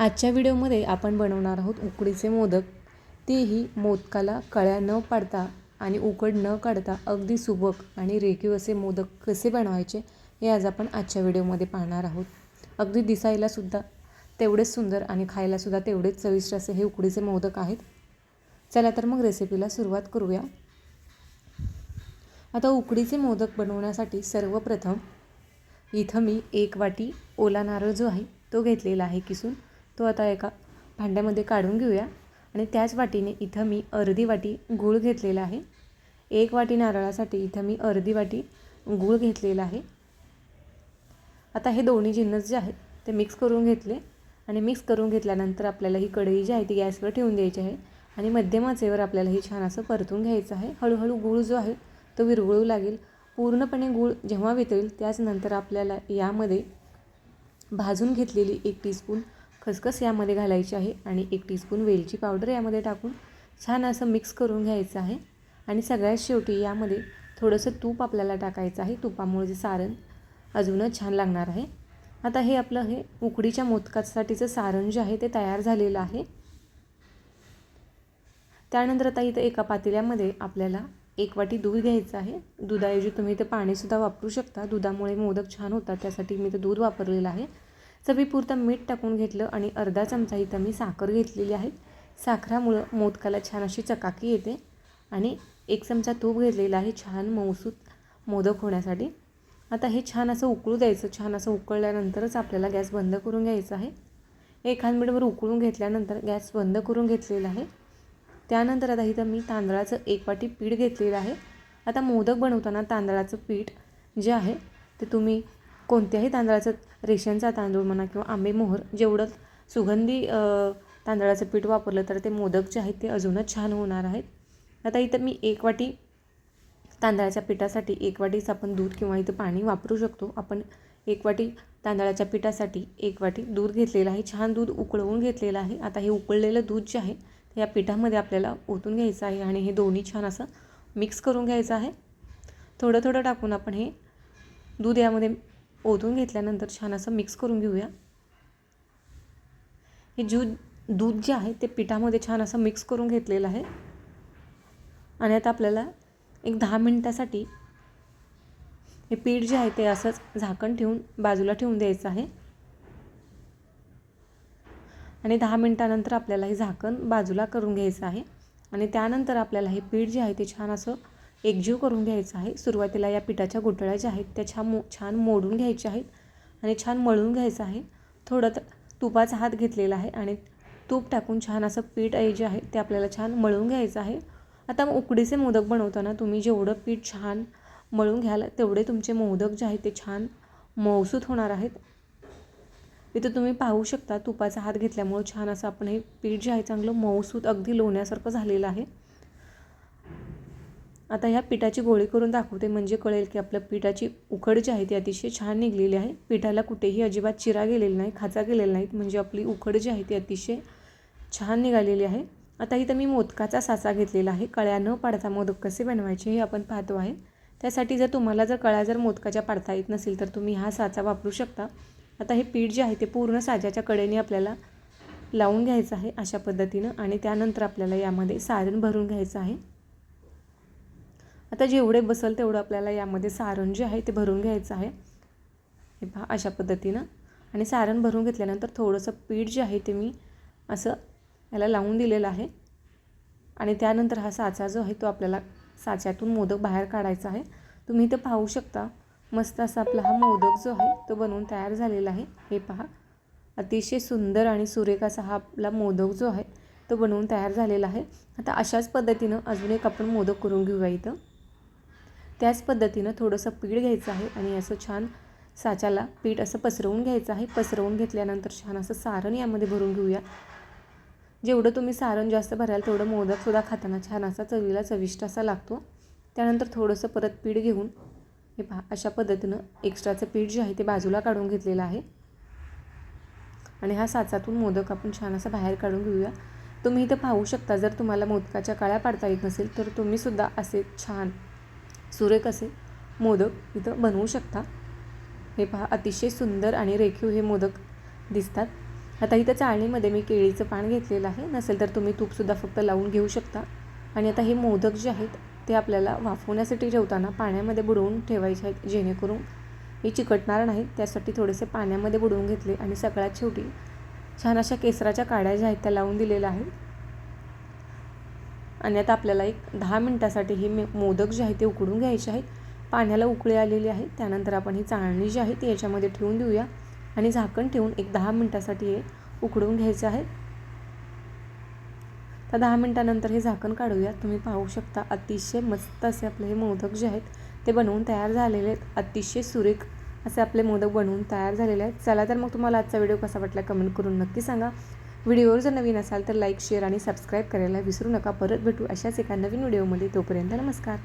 आजच्या व्हिडिओमध्ये आपण बनवणार आहोत उकडीचे मोदक. तेही मोदकाला कळ्या न पाडता आणि उकड न काढता अगदी सुबक आणि रेखीव असे मोदक कसे बनवायचे हे आज आपण आजच्या व्हिडिओमध्ये पाहणार आहोत. अगदी दिसायलासुद्धा तेवढेच सुंदर आणि खायलासुद्धा तेवढेच चविष्ट असे हे उकडीचे मोदक आहेत. चला तर मग रेसिपीला सुरुवात करूया. आता उकडीचे मोदक बनवण्यासाठी सर्वप्रथम इथं मी एक वाटी ओला नारळ जो आहे तो घेतलेला आहे किसून. तो आता एका भांड्यामध्ये काढून घेऊया. आणि त्याच वाटीने इथं मी अर्धी वाटी गूळ घेतलेला आहे. एक वाटी नारळासाठी इथं मी अर्धी वाटी गूळ घेतलेला आहे. आता हे दोन्ही जिन्नस जे आहेत ते मिक्स करून घेतले. आणि मिक्स करून घेतल्यानंतर आपल्याला ही कढई जी आहे ती गॅसवर ठेवून द्यायची आहे. आणि मध्यम आचेवर आपल्याला हे छान असं परतून घ्यायचं आहे. हळूहळू गूळ जो आहे तो विरघळू लागेल. पूर्णपणे गूळ जेव्हा वितळेल त्याच नंतर आपल्याला यामध्ये भाजून घेतलेली एक टीस्पून खसखस यामध्ये घालायची आहे आणि एक टीस्पून वेलची पावडर यामध्ये टाकून छान असं मिक्स करून घ्यायचं आहे. आणि सगळ्यात शेवटी यामध्ये थोडंसं तूप आपल्याला टाकायचं आहे. तुपामुळे जे सारण अजूनच छान लागणार आहे. आता हे आपलं हे उकडीच्या मोदकासाठीचं सारण जे आहे ते तयार झालेलं आहे. त्यानंतर आता इथं एका पातेल्यामध्ये आपल्याला एक वाटी दूध घ्यायचं आहे. दुधाऐवजी तुम्ही इथं पाणीसुद्धा वापरू शकता. दुधामुळे मोदक छान होतात. त्यासाठी मी इथं दूध वापरलेलं आहे. चवीपुरतं मीठ टाकून घेतलं आणि अर्धा चमचा इथं मी साखर घेतलेली आहे. साखरामुळं मोदकाला छान अशी चकाकी येते आणि एक चमचा तूप घेतलेला आहे छान मौसूत मोदक होण्यासाठी. आता हे छान असं उकळू द्यायचं. छान असं उकळल्यानंतरच आपल्याला गॅस बंद करून घ्यायचा आहे. एखाद मिनिटभर उकळून घेतल्यानंतर गॅस बंद करून घेतलेला आहे. त्यानंतर आता इथं मी तांदळाचं एक वाटी पीठ घेतलेलं आहे. आता मोदक बनवताना तांदळाचं पीठ जे आहे ते तुम्ही कोणत्याही तांदळाचं रेशनचा तांदूळ म्हणा किंवा आंबेमोहर जेवढं सुगंधी तांदळाचं पीठ वापरलं तर ते मोदक जे आहेत ते अजूनच छान होणार आहेत. आता इथं मी एक वाटी तांदळाच्या पिठासाठी एक वाटीच आपण दूध किंवा इथं पाणी वापरू शकतो. आपण एक वाटी तांदळाच्या पिठासाठी एक वाटी दूध घेतलेलं आहे. छान दूध उकळवून घेतलेलं आहे. आता हे उकळलेलं दूध जे आहे ते या पिठामध्ये आपल्याला ओतून घ्यायचं आहे आणि हे दोन्ही छान असं मिक्स करून घ्यायचं आहे. थोडं थोडं टाकून आपण हे दूध यामध्ये ओतून घेतल्यानंतर छान असं मिक्स करून घेऊया. हे जू दूध जे आहे ते पिठामध्ये छान असं मिक्स करून घेतलेलं आहे. आणि आता आपल्याला एक दहा मिनटासाठी हे पीठ जे आहे ते असंच झाकण ठेवून बाजूला ठेवून द्यायचं आहे. आणि दहा मिनटानंतर आपल्याला हे झाकण बाजूला करून घ्यायचं आहे. आणि त्यानंतर आपल्याला हे पीठ जे आहे ते छान असं एकजीव करून घ्यायचा आहे. सुरुवातीला या पिठाच्या गुठळ्या ज्या आहेत त्या छान मो छान मोडून घ्यायच्या आहेत आणि छान मळून घ्यायचं आहे. थोडं तुपाचा हात घेतलेला आहे आणि तूप टाकून छान असं पीठ जे आहे ते आपल्याला छान मळून घ्यायचं आहे. आता उकडीचे मोदक बनवताना तुम्ही जेवढं पीठ छान मळून घ्याल तेवढे तुमचे मोदक जे आहेत ते छान मौसूत होणार आहेत. इथं तुम्ही पाहू शकता तुपाचा हात घेतल्यामुळं छान असं आपण हे पीठ जे आहे चांगलं मऊसूत अगदी लोण्यासारखं झालेलं आहे. आता ह्या पिठाची गोळी करून दाखवते. म्हणजे कळेल की आपल्या पिठाची उकड जी आहे ती अतिशय छान निघलेली आहे. पिठाला कुठेही अजिबात चिरा गेलेला नाही खाचा गेलेला नाहीत. म्हणजे आपली उकड जी आहे ती अतिशय छान निघालेली आहे. आता इथं मी मोदकाचा साचा घेतलेला आहे. कळ्या न पाडता मोदक कसे बनवायचे हे आपण पाहतो आहे. त्यासाठी जर तुम्हाला जर कळ्या जर मोदकाच्या पाडता येत नसेल तर तुम्ही हा साचा वापरू शकता. आता हे पीठ जे आहे ते पूर्ण साजाच्या कडेने आपल्याला लावून घ्यायचं आहे अशा पद्धतीनं आणि त्यानंतर आपल्याला यामध्ये सारण भरून घ्यायचं आहे. आता जेवढे बसल तेवढं आपल्याला यामध्ये सारण जे आहे ते भरून घ्यायचं आहे. हे पहा अशा पद्धतीनं. आणि सारण भरून घेतल्यानंतर थोडंसं पीठ जे आहे ते मी असं याला लावून दिलेलं आहे. आणि त्यानंतर हा साचा जो आहे तो आपल्याला साच्यातून मोदक बाहेर काढायचा आहे. तुम्ही इथं पाहू शकता मस्त असा आपला हा मोदक जो आहे तो बनवून तयार झालेला आहे. हे पहा अतिशय सुंदर आणि सुरेख असा हा आपला मोदक जो आहे तो बनवून तयार झालेला आहे. आता अशाच पद्धतीनं अजून एक आपण मोदक करून घेऊया इथं. त्याच पद्धतीनं थोडंसं पीठ घ्यायचं आहे आणि असं छान साच्याला पीठ असं पसरवून घ्यायचं आहे. पसरवून घेतल्यानंतर छान असं सारण यामध्ये भरून घेऊया. जेवढं तुम्ही सारण जास्त भराल तेवढं मोदकसुद्धा खाताना छान असा चवीला चविष्ट असा लागतो. त्यानंतर थोडंसं परत पीठ घेऊन हे पहा अशा पद्धतीनं एक्स्ट्राचं पीठ जे आहे ते बाजूला काढून घेतलेलं आहे. आणि हा साचातून मोदक आपण छान असं बाहेर काढून घेऊया. तुम्ही इथं पाहू शकता जर तुम्हाला मोदकाच्या काळ्या पाडता येत नसेल तर तुम्हीसुद्धा असे छान सुरेख असे मोदक इथं बनवू शकता. हे पहा अतिशय सुंदर आणि रेखीव हे मोदक दिसतात. आता इथं चाळणीमध्ये मी केळीचं पान घेतलेलं आहे. नसेल तर तुम्ही तूपसुद्धा फक्त लावून घेऊ शकता. आणि आता हे मोदक जे आहेत ते आपल्याला वाफवण्यासाठी ठेवताना पाण्यामध्ये बुडवून ठेवायचे आहेत जेणेकरून हे चिकटणार नाहीत. त्यासाठी थोडेसे पाण्यामध्ये बुडवून घेतले आणि सगळ्यात शेवटी छान अशा केसराच्या काड्या ज्या आहेत त्या लावून दिलेल्या आहेत. आणि आता आपल्याला एक दहा मिनटासाठी हे मोदक जे आहे ते उकडून घ्यायचे आहेत. पाण्याला उकळी आलेली आहे. त्यानंतर आपण ही चाळणी जी आहे ती याच्यामध्ये ठेवून देऊया. आणि झाकण ठेवून एक दहा मिनटासाठी हे उकडून घ्यायचं आहे. तर दहा मिनटानंतर हे झाकण काढूया. तुम्ही पाहू शकता अतिशय मस्त असे आपले हे मोदक जे आहेत ते बनवून तयार झालेले आहेत. अतिशय सुरेख असे आपले मोदक बनवून तयार झालेले आहेत. चला तर मग तुम्हाला आजचा व्हिडिओ कसा वाटला कमेंट करून नक्की सांगा. व्हिडिओवर जर नवीन असाल तर लाईक शेअर आणि सबस्क्राईब करायला विसरू नका. परत भेटू अशाच एका नवीन व्हिडिओमध्ये. तोपर्यंत नमस्कार.